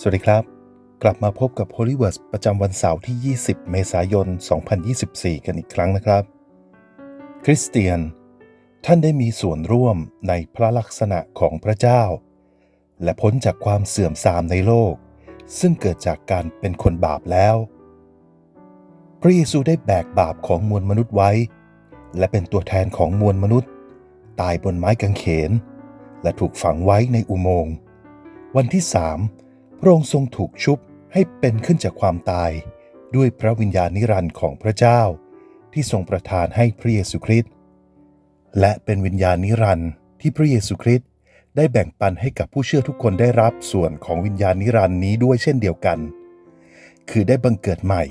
สวัสดีครับ กลับมาพบกับ Holy w o r d ประจำวันเสาร์ที่ 20 เมษายน 2024 กันอีกครั้งนะครับ คริสเตียน ท่านได้มีส่วนร่วมในพระลักษณะของพระเจ้า และพ้นจากความเสื่อมทรามในโลก ซึ่งเกิดจากการเป็นคนบาปแล้ว พระเยซูได้แบกบาปของมวลมนุษย์ไว้ และเป็นตัวแทนของมวลมนุษย์ ตายบนไม้กางเขน และถูกฝังไว้ในอุโมงค์วันที่สาม พระองค์ทรงถูกชุบให้เป็นขึ้นจากความตาย ด้วยพระวิญญาณนิรันดร์ของพระเจ้า ที่ทรงประทานให้พระเยซูคริสต์และเป็นวิญญาณนิรันดร์ที่พระเยซูคริสต์ได้แบ่งปันให้กับผู้เชื่อทุกคนได้รับส่วนของวิญญาณนิรันดร์นี้ด้วยเช่นเดียวกัน คือได้บังเกิดใหม่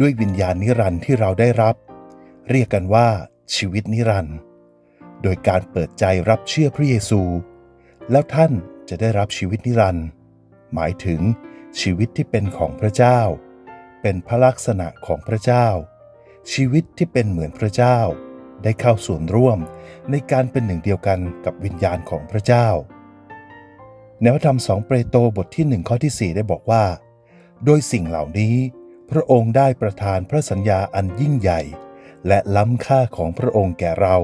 ด้วยวิญญาณนิรันดร์ที่เราได้รับ เรียกกันว่าชีวิตนิรันดร์โดยการเปิดใจรับเชื่อพระเยซู แล้วท่านจะได้รับชีวิตนิรันดร์ หมายถึงชีวิตที่เป็นของพระเจ้า เป็นพระลักษณะของพระเจ้า ชีวิตที่เป็นเหมือนพระเจ้า ได้เข้าส่วนร่วมในการเป็นหนึ่งเดียวกันกับวิญญาณของพระเจ้าในพระธรรมสองเปโตรบทที่หนึ่งข้อที่ 4 ได้บอกว่า โดยสิ่งเหล่านี้ พระองค์ได้ประทานพระสัญญาอันยิ่งใหญ่ และล้ำค่าของพระองค์แก่เรา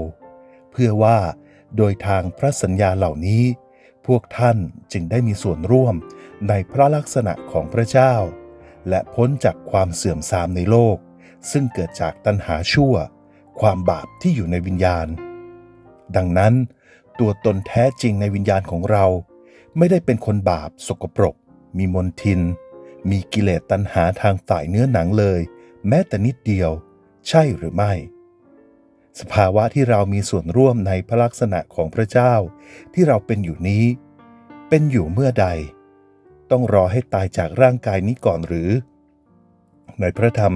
เพื่อว่าโดยทางพระสัญญาเหล่านี้ พวกท่านจึงได้มีส่วนร่วม ในพระลักษณะของพระเจ้า และพ้นจากความเสื่อมทรามในโลก ซึ่งเกิดจากตัณหาชั่ว ความบาปที่อยู่ในวิญญาณ ดังนั้น ตัวตนแท้จริงในวิญญาณของเรา ไม่ได้เป็นคนบาปสกปรก มีมนทิน มีกิเลสตัณหาทางฝ่ายเนื้อหนังเลย แม้แต่นิดเดียว ใช่หรือไม่สภาวะที่เรามีส่วนร่วมในพระลักษณะของพระเจ้า ที่เราเป็นอยู่นี้ เป็นอยู่เมื่อใด ต้องรอให้ตายจากร่างกายนี้ก่อนหรือ ในพระธรรม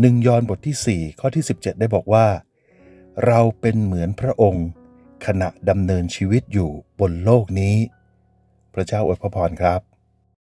หนึ่งยอห์นบทที่ 4 ข้อที่ 17 ได้บอกว่า เราเป็นเหมือนพระองค์ ขณะดำเนินชีวิตอยู่บนโลกนี้ พระเจ้าอวยพรครับ